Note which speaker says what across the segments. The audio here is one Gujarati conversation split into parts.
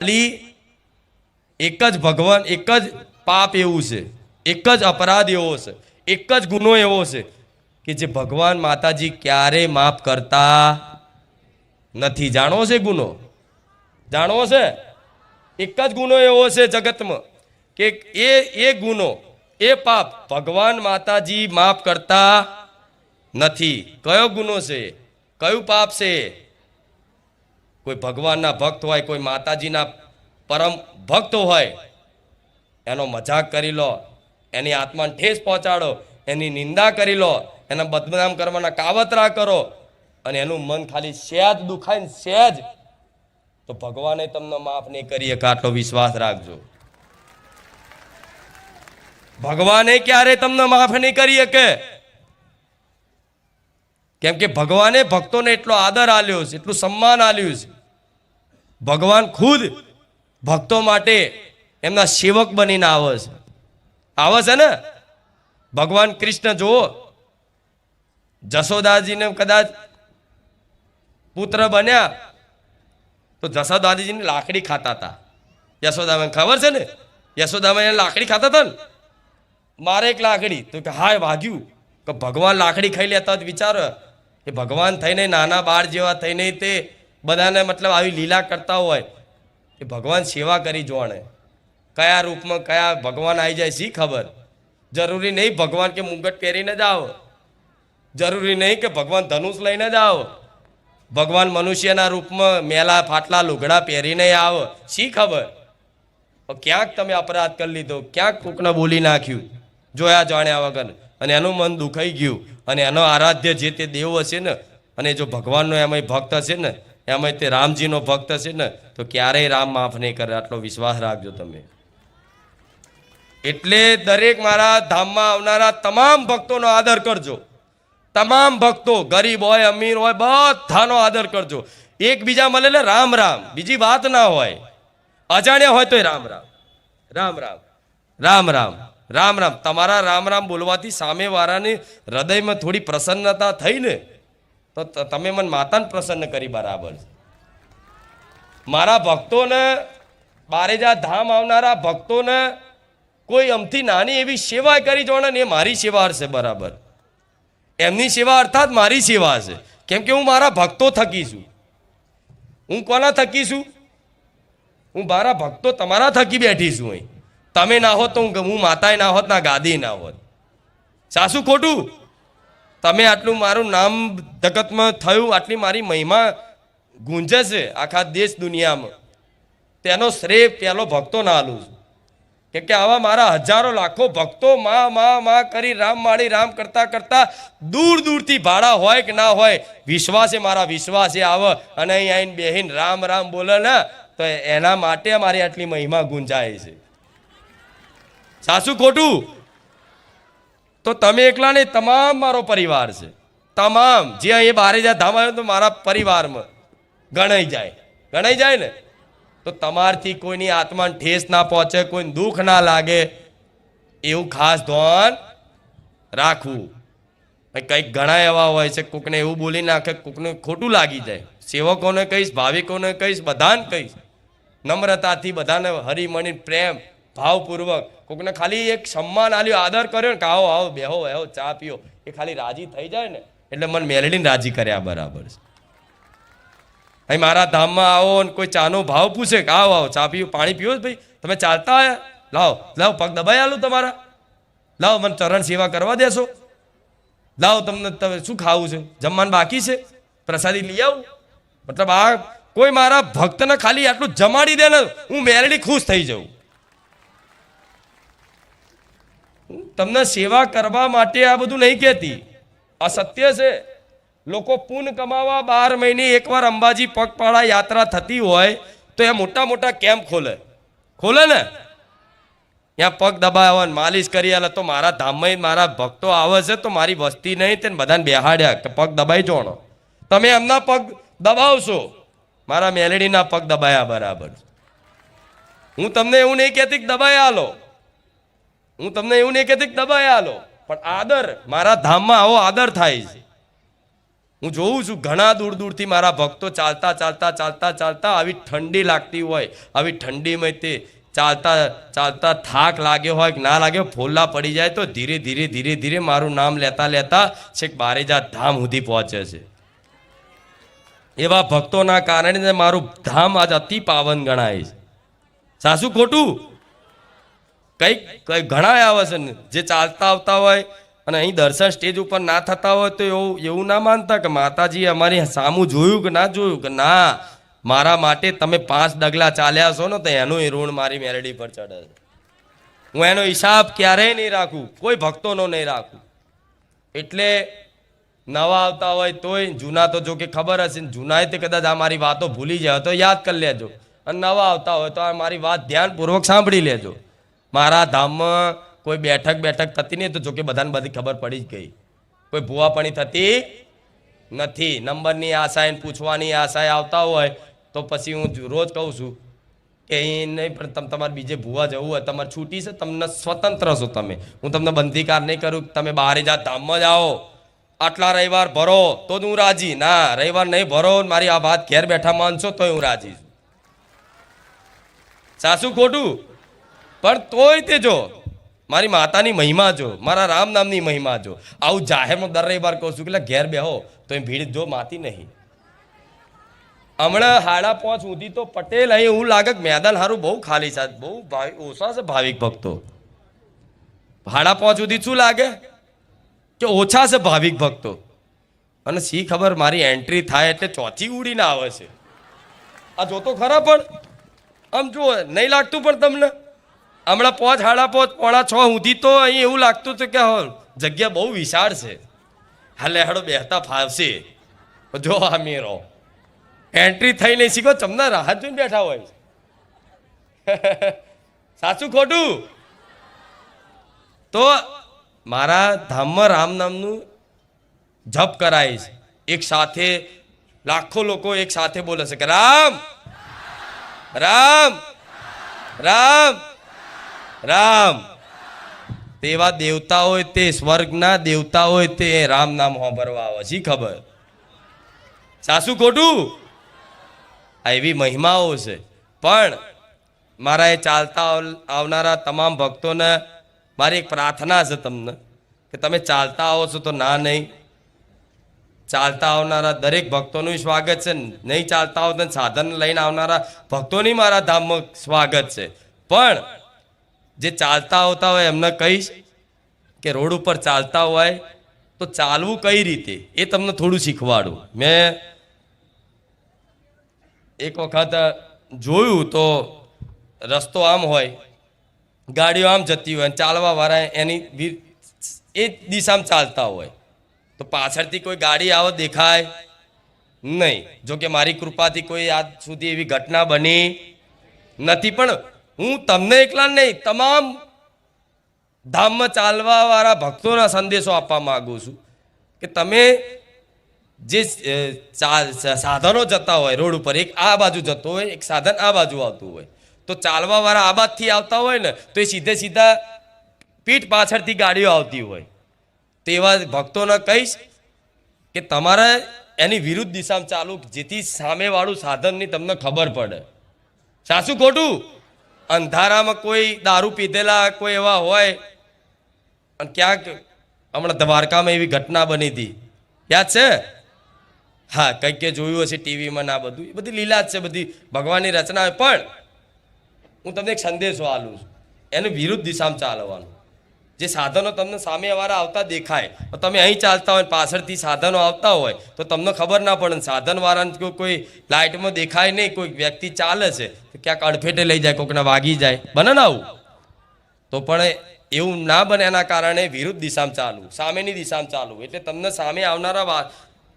Speaker 1: ખાલી એક જ ભગવાન, એક જ પાપ એવું છે. એક જ અપરાધ એવો છે. એક જ ગુનો એવો છે કે જે ભગવાન માતાજી ક્યારે માફ કરતા નથી. જાણવો છે ગુનો? જાણવો છે? એક જ ગુનો એવો છે જગતમાં કે એ એ ગુનો, એ પાપ ભગવાન માતાજી માફ કરતા નથી. કયો ગુનો છે? કયું પાપ છે? કોઈ ભગવાનના ભક્ત હોય, કોઈ માતાજીના પરમ ભક્ત હોય, એનો મજાક કરી લો, એની આત્માને ઠેસ પહોંચાડો, એની નિંદા કરી લો, એના બદનામ કરવાના કાવતરા કરો અને એનું મન ખાલી સહેજ દુખાય ને સહેજ તો ભગવાને તમને માફ નહીં કરીએ કાટલો વિશ્વાસ રાખજો. ભગવાને ક્યારે તમને માફ નહીં કરી શકે કેમ કે ભગવાને ભક્તોને એટલો આદર આલ્યો છે, એટલું સન્માન આલ્યું છે. ભગવાન ખુદ ભક્તો માટે એમના સેવક બનીને આવે છે. આવે છે ને? ભગવાન કૃષ્ણ જુઓ, જશોદાજીને કદાચ પુત્ર બન્યા, તો જશોદાજીની લાકડી ખાતા હતા. યશોદામાં ખબર છે ને? યશોદામાં એને લાકડી ખાતા હતા ને? મારે એક લાકડી. તો કે હા વાગ્યું. કે ભગવાન લાકડી ખાઈ લેતા વિચારો એ ભગવાન થઈને નાના બાળ જેવા થઈને તે બધાને મતલબ આવી લીલા કરતા હોય એ ભગવાન સેવા કરી જોણે કયા રૂપમાં કયા ભગવાન આવી જાય શી ખબર? જરૂરી નહીં ભગવાન કે મુંગટ પહેરીને જ આવો. જરૂરી નહીં કે ભગવાન ધનુષ લઈને જ આવો. ભગવાન મનુષ્યના રૂપમાં મેલા ફાટલા લુગડા પહેરીને આવો. શી ખબર? ક્યાંક તમે અપરાધ કરી લીધો, ક્યાંક કોકને બોલી નાખ્યું, જોયા જાણ્યા વગર. અને એનું મન દુખાઈ ગયું. અને એનો આરાધ્ય જે તે દેવ હશે ને, અને જો ભગવાનનો એમાંય ભક્ત હશે ને એમાંય તે રામજીનો ભક્ત છે ને, તો ક્યારેય રામ માફ નહીં કરે, આટલો વિશ્વાસ રાખજો તમે. એટલે દરેક મારા ધામમાં આવનારા તમામ ભક્તોનો આદર કરજો. તમામ ભક્તો, ગરીબ હોય, અમીર હોય, બધાનો આદર કરજો. એકબીજા મળે એટલે રામ રામ, બીજી વાત ના હોય. અજાણ્યા હોય તોય રામ રામ. રામ રામ. રામ રામ. રામ રામ. તમારા રામ રામ બોલવાથી સામેવાળાની હૃદયમાં થોડી પ્રસન્નતા થઈ ને તો તમે મને માતાને પ્રસન્ન કરી બરાબર છે. મારા ભક્તોને બારેજા ધામ આવનારા ભક્તોને કોઈ અમથી નાની એવી સેવા કરી જોણે ને એ મારી સેવા હશે બરાબર. એમની સેવા અર્થાત મારી સેવા હશે. કેમ કે હું મારા ભક્તો થકી છું. હું કોના થકી છું? હું મારા ભક્તો તમારા થકી બેઠી છું અહીં. તમે ના હોત તો હું માતાએ ના હોત, ના ગાદી ના હોત. સાસુ ખોટું? તમે આટલું મારું નામ જગતમાં થયું, આટલી મારી મહિમા ગુંજે છે આખા દેશ દુનિયામાં. તેનો શ્રેય પહેલો ભક્તો ના આલું છું. કેમ કે આવા મારા હજારો લાખો ભક્તો માં માં માં કરી રામ માળી રામ કરતા કરતા દૂર દૂરથી ભાડા હોય કે ના હોય, વિશ્વાસે મારા વિશ્વાસે આવે અને અહીં આવીને બેહીન રામ રામ બોલે ને, તો એના માટે મારી આટલી મહિમા ગુંજાય છે. સાસુ ખોટું? તો તમે એકલા નહીં, તમામ મારો પરિવાર છે. તમામ. જે એ બારે જ્યાં ધામ આવ્યો તો મારા પરિવારમાં ગણાઈ જાય. ગણાઈ જાય ને? તો તમારથી કોઈની આત્માને ઠેસ ના પહોંચે, કોઈને દુઃખ ના લાગે, એવું ખાસ ધ્યાન રાખવું. કંઈક ઘણા એવા હોય છે, કોકને એવું બોલી નાખે, કોકને ખોટું લાગી જાય. સેવકોને કહીશ, ભાવિકોને કહીશ, બધાને કહીશ. નમ્રતાથી બધાને હરીમણી પ્રેમ ભાવપૂર્વક. કોકને ખાલી એક સન્માન આલ્યો, આદર કર્યો ને કે આવો આવો, બેહો બેહો, ચા પીઓ. એ ખાલી રાજી થઈ જાય ને, એટલે મને મેલડીને રાજી કર્યા બરાબર છે. અહીં મારા ધામમાં આવો ને કોઈ ચાનો ભાવ પૂછે કે આવો આવો, ચા પીઓ, પાણી જ ભાઈ. તમે ચાલતા આવ્યા લાવો લાવો, પગ દબાઈ આલું તમારા. લાવો, મને ચરણ સેવા કરવા દેશો. લાવો, તમને, તમે શું ખાવું છે? જમવાનું બાકી છે? પ્રસાદી લઈ આવું. મતલબ આ કોઈ મારા ભક્તને ખાલી આટલું જમાડી દે ને હું મેરડી ખુશ થઈ જાઉં હું તમને સેવા કરવા માટે આ બધું નહીં કહેતી. આ સત્ય છે. લોકો પૂન કમાવા બાર મહિને એકવાર અંબાજી પગપાળા યાત્રા થતી હોય તો એ મોટા મોટા કેમ્પ ખોલે. ખોલે ને? ત્યાં પગ દબાવવા માલિશ કરી આલે તો મારા ધામમાં મારા ભક્તો આવે છે તો મારી વસ્તી નહીં તેને બધાને બેહાડ્યા કે પગ દબાઈ જોણો તમે એમના પગ દબાવશો. મારા મેલેડીના પગ દબાયા બરાબર. હું તમને એવું નહીં કહેતી કે દબાઈ આલો. હું તમને એવું નહીં કહેતી કે દબાયા આલો, પણ આદર, મારા ધામમાં આવો આદર થાય છે. હું જોઉં છું, ઘણા દૂર દૂરથી મારા ભક્તો ચાલતા ચાલતા ચાલતા ચાલતા આવી ઠંડી લાગતી હોય, આવી ઠંડીમાં તે ચાલતા ચાલતા થાક લાગ્યો હોય કે ના લાગ્યો, ફોલ્લા પડી જાય તો ધીરે ધીરે ધીરે ધીરે મારું નામ લેતા લેતા છેક બારેજા ધામ સુધી પહોંચે છે. એવા ભક્તોના કારણે મારું ધામ આજ અતિ પાવન ગણાય છે. સાસુ ખોટું? કંઈક કઈ ઘણા આવે છે ને, જે ચાલતા આવતા હોય અને અહીં દર્શન સ્ટેજ ઉપર ના થતા હોય તો એવું એવું ના માનતા કે માતાજી અમારી સામું જોયું કે ના જોયું? કે ના, મારા માટે તમે પાંચ ડગલા ચાલ્યા છો ને, તો એનું ઋણ મારી મેરડી પર ચડે છે. હું એનો હિસાબ ક્યારેય નહીં રાખું, કોઈ ભક્તોનો નહીં રાખું. એટલે નવા આવતા હોય તોય, જૂના તો જો કે ખબર હશે જૂનાએ તે કદાચ આ મારી વાતો ભૂલી જાય, તો યાદ કરી લેજો. અને નવા આવતા હોય તો આ મારી વાત ધ્યાનપૂર્વક સાંભળી લેજો. મારા ધામમાં કોઈ બેઠક બેઠક થતી નહીં, તો જોકે બધાને બધી ખબર પડી જ ગઈ. કોઈ ભૂવાપણી થતી નથી. નંબરની આશાએ એને પૂછવાની આશાએ આવતા હોય, તો પછી હું રોજ કહું છું કે અહીં નહીં, પણ તમે, તમારે બીજે ભૂવા જવું હોય, તમારે છૂટી છે, તમને સ્વતંત્ર છો તમે. હું તમને બંધીકાર નહીં કરું તમે બહાર જા, ધામમાં જાઓ. આટલા રવિવાર ભરો, તો જ હું રાજી. ના, રવિવાર નહીં ભરો, મારી આ વાત ઘેર બેઠા માનશો તો હું રાજી છું. સાસુ ખોટું? પણ તોય તે જો, મારી માતાની મહિમા જો, મારા રામ નામની મહિમા જો. આવું જાહેરમાં દર રવિવાર કહું છું કે ઘેર બેહો તો એ ભીડ જો માતી નહીં. હમણાં હાડા પહોંચ સુધી તો પટેલ અહીં એવું લાગે મેદાન હારું બહુ ખાલી છે. બહુ ઓછા છે ભાવિક ભક્તો. હાડા પાંચ સુધી શું લાગે? કે ઓછા છે ભાવિક ભક્તો. અને સી ખબર મારી એન્ટ્રી થાય એટલે ચોથી ઉડીને આવે છે. આ જોતો ખરા પણ? આમ જુઓ, નહીં લાગતું પણ તમને? હમણાં પોચ, હાડા પોચ, પોણા છ સુધી તો અહીં એવું લાગતું હતું કે જગ્યા બહુ વિશાળ છે. હાલે હાડો બેહતા ફાવશે. જો આ મેરો. એન્ટ્રી થઈ નહીં શીખો તમને રાહત જોઈને બેઠા હોય સાચું ખોટું? તો મારા ધામમાં રામ નામનું જપ કરાય એક સાથે, લાખો લોકો એક સાથે બોલે છે કે, રામ! રામ! રામ! રામ. તેવા દેવતા હોય તે સ્વર્ગના દેવતા હોય તે રામ નામ સાંભળવા આવે શી ખબર? સાસુ ખોટું? આ એવી મહિમાઓ છે. પણ મારા એ ચાલતા આવનારા તમામ ભક્તોને મારી એક પ્રાર્થના છે તમને, કે તમે ચાલતા આવો છો તો ના નહીં. ચાલતા આવનારા દરેક ભક્તોનું સ્વાગત છે. નહીં ચાલતા આવો તો સાધન લઈને આવનારા ભક્તોની મારા ધામમાં સ્વાગત છે. પણ જે ચાલતા આવતા હોય એમને કહીશ કે રોડ ઉપર ચાલતા હોય તો ચાલવું કઈ રીતે? એ તમને થોડું શીખવાડું. મેં એક વખત જોયું તો રસ્તો આમ હોય, ગાડીઓ આમ જતી હોય, ચાલવા વાળા એની એ દિશામાં ચાલતા હોય. તો પાછળથી કોઈ ગાડી આવો દેખાય નહીં. જો કે મારી કૃપાથી કોઈ આજ સુધી એવી ઘટના બની નથી. પણ હું તમને એકલા નહીં, તમામ ધામમાં ચાલવાવાળા ભક્તોના સંદેશો આપવા માગું છું કે તમે જે સાધનો જતા હોય, રોડ ઉપર એક આ બાજુ જતો હોય, એક સાધન આ બાજુ આવતું હોય, તો ચાલવાવાળા આ બાજથી આવતા હોય ને, તો એ સીધે સીધા પીઠ પાછળથી ગાડીઓ આવતી હોય. તેવા ભક્તોને કહીશ કે તમારે એની વિરુદ્ધ દિશામાં ચાલુ જેથી સામેવાળું સાધનની તમને ખબર પડે. સાસુ ખોટું? અંધારામાં કોઈ દારૂ પીધેલા કોઈ એવા હોય, અને ક્યાંક હમણાં દ્વારકામાં એવી ઘટના બની હતી. યાદ છે? હા, કંઈક કે જોયું હશે ટીવીમાં ના બધું. એ બધી લીલા જ છે, બધી ભગવાનની રચના. પણ હું તમને એક સંદેશો આલું છું. એનું વિરુદ્ધ દિશામાં ચાલવાનું. જે સાધનો તમને સામે વાળા આવતા દેખાય, તો તમે અહીં ચાલતા હોય પાછળથી સાધનો આવતા હોય, તો તમને ખબર ના પડે સાધનવાળાને કોઈ લાઇટમાં દેખાય નહીં, કોઈ વ્યક્તિ ચાલે છે, તો ક્યાંક અડફેટે લઈ જાય, કોકને વાગી જાય. બને ને આવું? તો પણ એવું ના બને એના કારણે વિરુદ્ધ દિશામાં ચાલવું, સામેની દિશામાં ચાલવું. એટલે તમને સામે આવનારા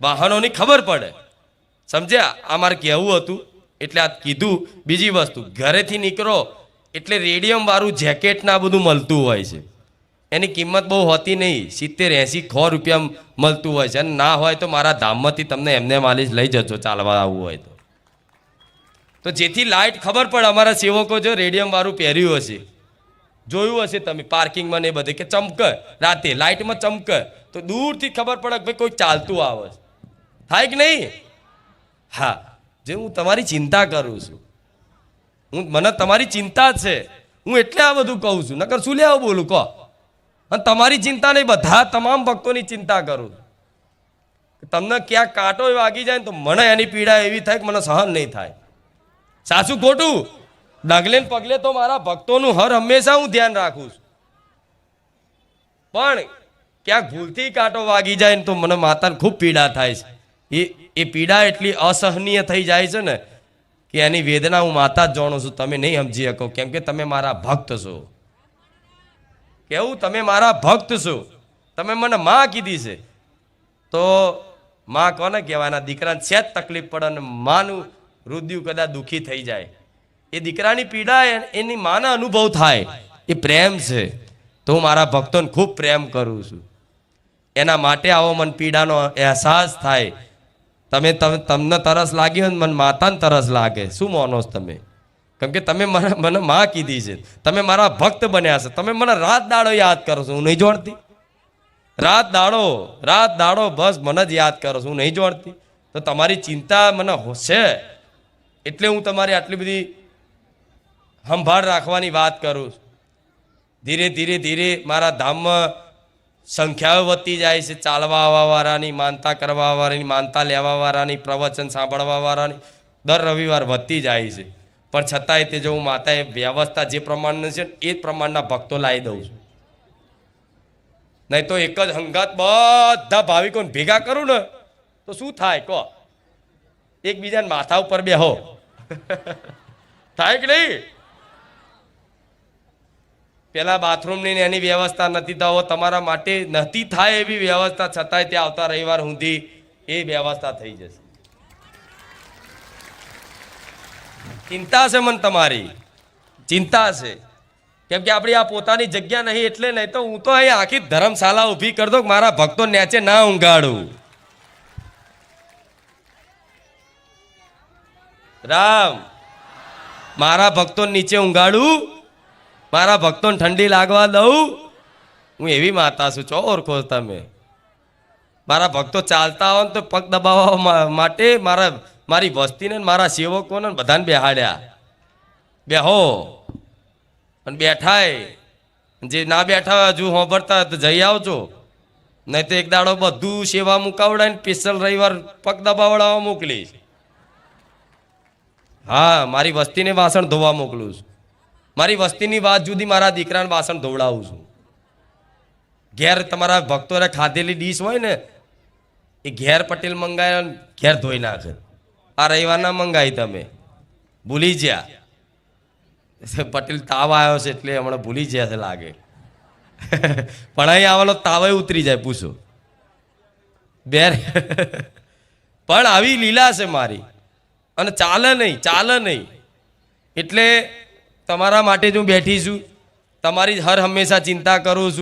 Speaker 1: વાહનોની ખબર પડે. સમજ્યા? આ મારે કહેવું હતું, એટલે આ કીધું. બીજી વસ્તુ, ઘરેથી નીકળો, એટલે રેડિયમવાળું જેકેટ ના બધું મળતું હોય છે. એની કિંમત બહુ હોતી નહીં. સિત્તેર, એંસી ખો રૂપિયા મળતું હોય છે અને ના હોય તો મારા ધામમાંથી તમને એમને માલિશ લઈ જજો, ચાલવા આવવું હોય તો. તો જેથી લાઇટ ખબર પડે, અમારા સેવકો જો રેડિયમ વાળું પહેર્યું હશે. જોયું હશે તમે, પાર્કિંગમાં ને એ બધે કે ચમકે રાતે લાઇટમાં ચમકે તો દૂરથી ખબર પડે કે ભાઈ કોઈ ચાલતું આવે થાય કે નહીં? હા, જે હું તમારી ચિંતા કરું છું. હું, મને તમારી ચિંતા છે. હું એટલે આ બધું કહું છું. નકર શું લેવા બોલું? કહો. અને તમારી ચિંતા નહીં, બધા તમામ ભક્તોની ચિંતા કરું તમને ક્યાંક કાંટો વાગી જાય ને તો મને એની પીડા એવી થાય કે મને સહન નહીં થાય. સાસુ ખોટું. ડગલે પગલે તો મારા ભક્તોનું હર હંમેશા હું ધ્યાન રાખું છું. પણ ક્યાંક ભૂલથી કાંટો વાગી જાય ને તો મને માતાને ખૂબ પીડા થાય છે. એ એ પીડા એટલી અસહનીય થઈ જાય છે ને કે એની વેદના હું માતા જ જાણું છું. તમે નહીં સમજી શકો. કેમ કે તમે મારા ભક્ત છો. કેવું તમે મારા ભક્ત છો. તમે મને માં કીધી છે. તો માં કોને કહેવાના? દીકરાને છે જ તકલીફ પડે અને માનું રુદિયું કદાચ દુઃખી થઈ જાય. એ દીકરાની પીડા એની માના અનુભવ થાય. એ પ્રેમ છે. તો હું મારા ભક્તોને ખૂબ પ્રેમ કરું છું. એના માટે આવો મને પીડાનો અહેસાસ થાય. તમે તમે, તમને તરસ લાગી હોય મને માતાને તરસ લાગે. શું માનો તમે? કેમ કે તમે મને મને માં કીધી છે. તમે મારા ભક્ત બન્યા છે. તમે મને રાત દાડો યાદ કરો છો. હું નહીં જોડતી. રાત દાડો રાત દાડો બસ મને જ યાદ કરો છો. હું નહીં જોડતી. તો તમારી ચિંતા મને છે એટલે હું તમારી આટલી બધી સંભાળ રાખવાની વાત કરું છું. ધીરે ધીરે ધીરે મારા ધામમાં સંખ્યાઓ વધતી જાય છે. ચાલવા આવવાવાળાની, માનતા કરવા વાળાની માનતા લેવાવાળાની, પ્રવચન સાંભળવા વાળાની દર રવિવાર વધતી જાય છે. પણ છતાંય તે જો હું માતાએ વ્યવસ્થા જે પ્રમાણની છે એ જ પ્રમાણના ભક્તો લાવી દઉં છું. નહીં તો એક જ હંગાત બધા ભાવિકોને ભેગા કરું ને, તો શું થાય? કહો. એકબીજાને માથા ઉપર બેહો. થાય કે નહીં? પેલા બાથરૂમની એની વ્યવસ્થા નથી થવો તમારા માટે નથી થાય એવી વ્યવસ્થા, છતાંય ત્યાં આવતા રવિવાર સુધી એ વ્યવસ્થા થઈ જશે. ચિંતા છે મન તમારી. ચિંતા છે. કેમ કે આપણી આ પોતાની જગ્યા નહીં એટલે નહીં તો હું તો અહીં આખી ધર્મશાળા ઊભી કરી દઉં મારા ભક્તો નેચે ના ઊંઘાડું. રામ. મારા ભક્તો નીચે ઊંઘાડું. મારા ભક્તોને ઠંડી લાગવા દઉં. હું એવી માતા છું ચો ઓળખો તમે. મારા ભક્તો ચાલતા ને તો પગ દબાવવા માટે મારા મારી વસ્તીને મારા સેવકોને બધાને બેહાડ્યા. બેહો. અને બેઠાય. જે ના બેઠા હોય હજુ હોંભરતા તો જઈ આવજો. નહીં તો એક દાડો બધું સેવા મુકાવડાય ને સ્પેશિયલ રવિવાર પગ દબાવડાવવા મોકલીશ. હા, મારી વસ્તીને વાસણ ધોવા મોકલું છું. મારી વસ્તીની વાત જુદી, મારા દીકરાને વાસણ ધોવડાવું છું. ઘેર તમારા ભક્તોને ખાધેલી ડીશ હોય ને, એ ઘેર પટેલ મંગાવ્યા ઘેર ધોઈ નાખે. આ રવિવાર ના મંગાવી તમે. ભૂલી જ્યા. પટેલ તાવ આવ્યો છે એટલે હમણાં ભૂલી ગયા છે લાગે. પણ અહીં આવેલો તાવે ઉતરી જાય, પૂછો. બેર. પણ આવી લીલા છે મારી. અને ચાલે નહીં ચાલે નહીં. એટલે તમારા માટે જ હું બેઠી છું. તમારી હર હંમેશા ચિંતા કરું છું.